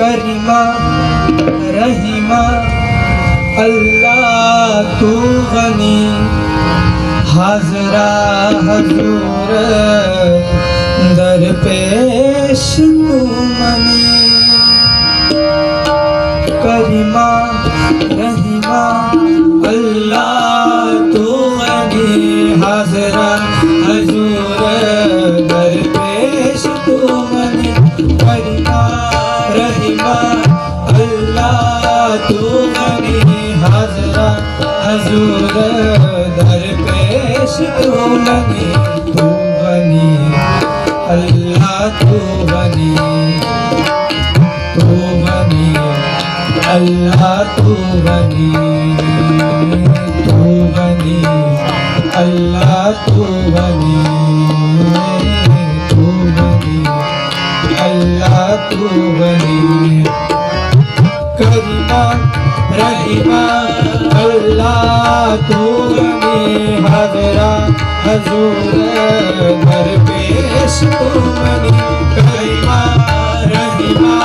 करीमा रहीमा अल्लाह तू गनी हाजरा हजूर दर पेश तू मनी करीमा रहीमा अल्लाह तू गनी हाजरा हजूर दर पेश तू बनी, अल्लाह तू बनी। अल्लाह तू बनी। बनी, अल्लाह तू बनी, अल्लाह तू बनी। करुणा, रहीमा। भला तूने हजरा हजूर घर पेश तुमने करिमा रहिमा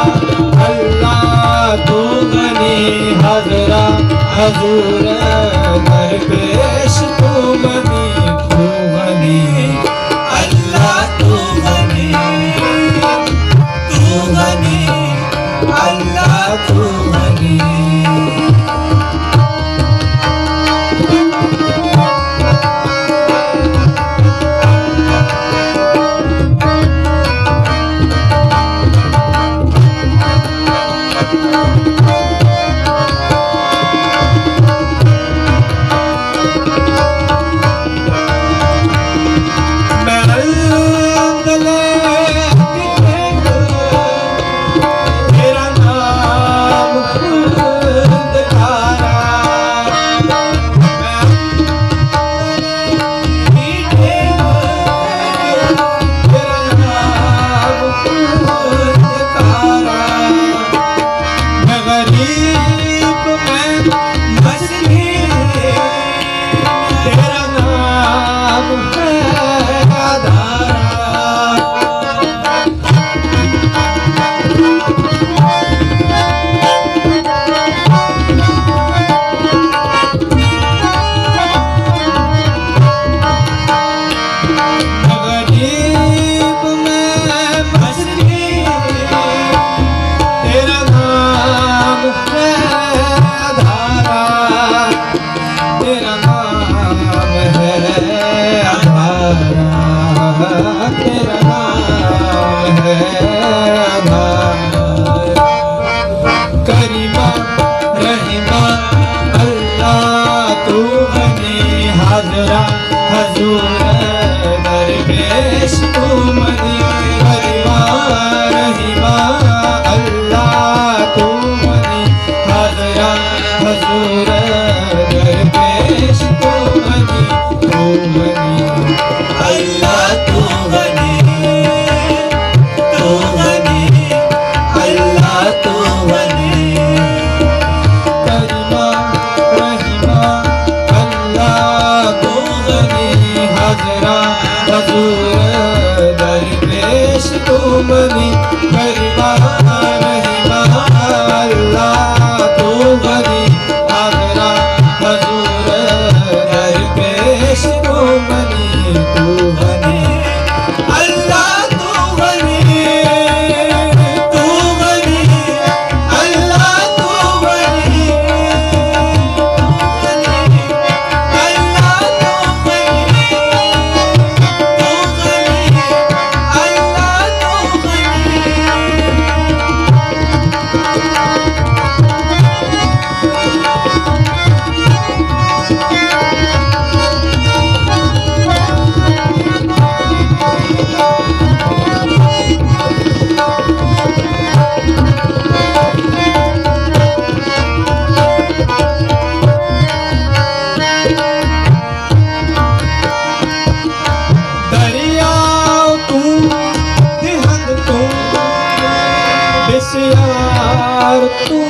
अल्लाह तूने हजरा हजूर राम Oh. tu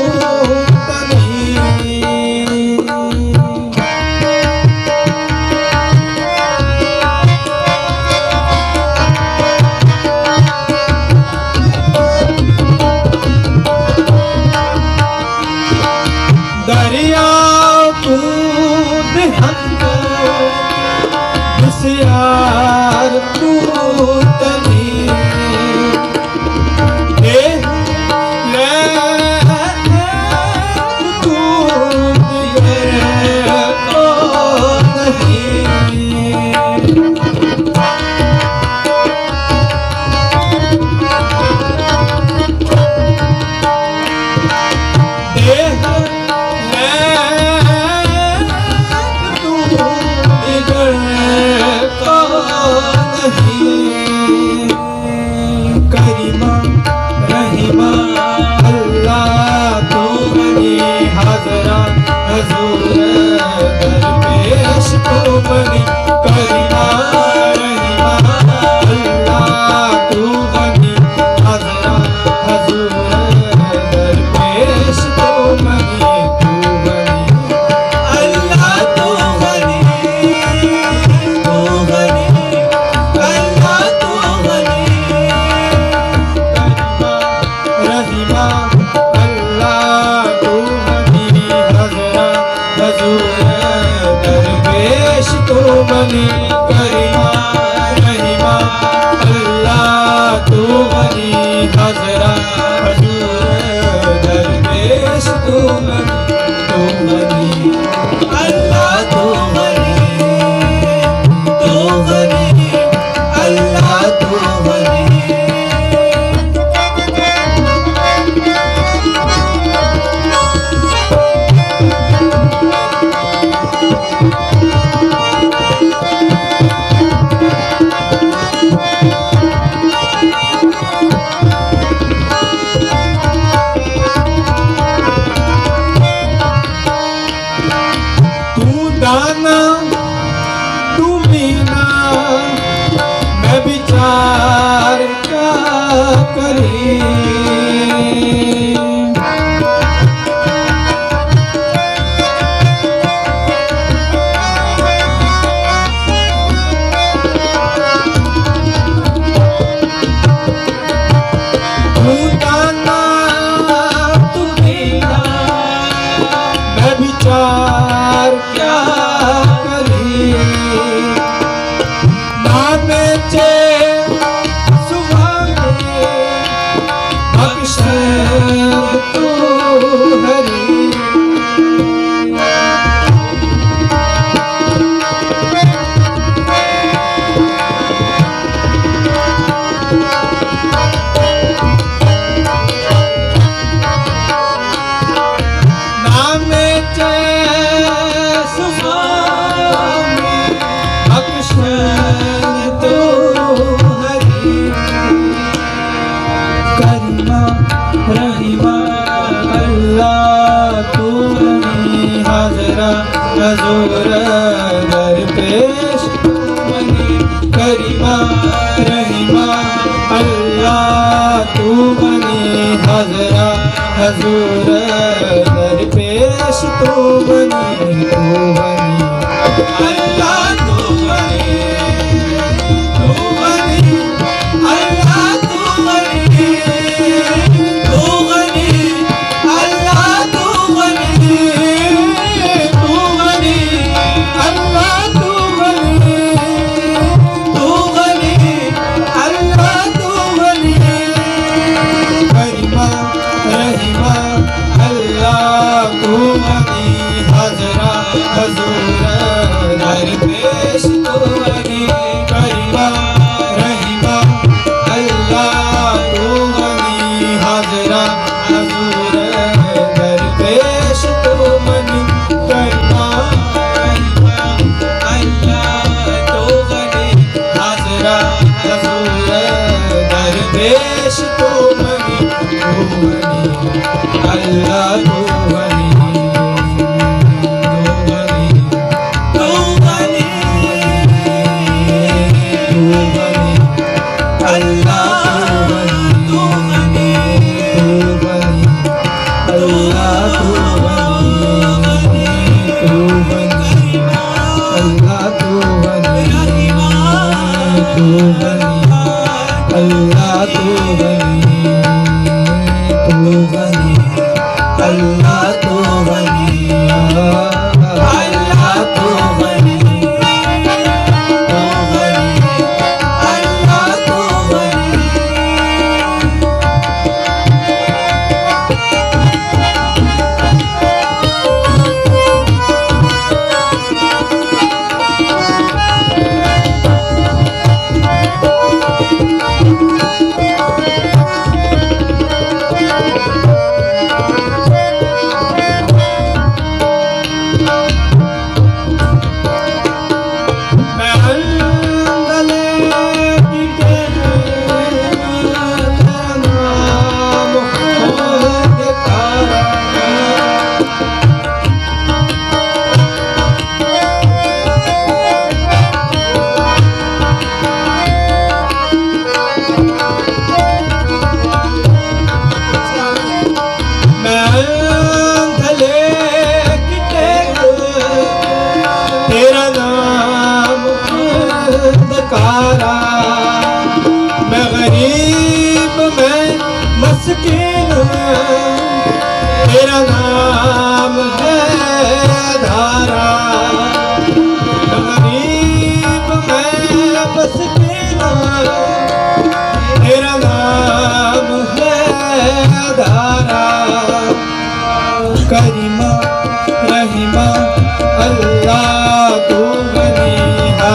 दरपेश मनी करिमा रहिमा अल्लाह तू मनी हजरा हजूर दरपेश तू तू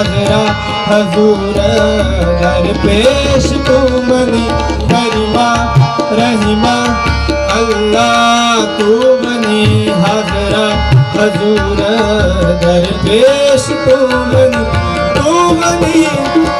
बनी हाजरा हजूर दर पेश तू बनी करीमा रहीमा अल्लाह तू बनी हाजरा हजूर दर पेश तू बनी तू बनी अल्लाह तू बनी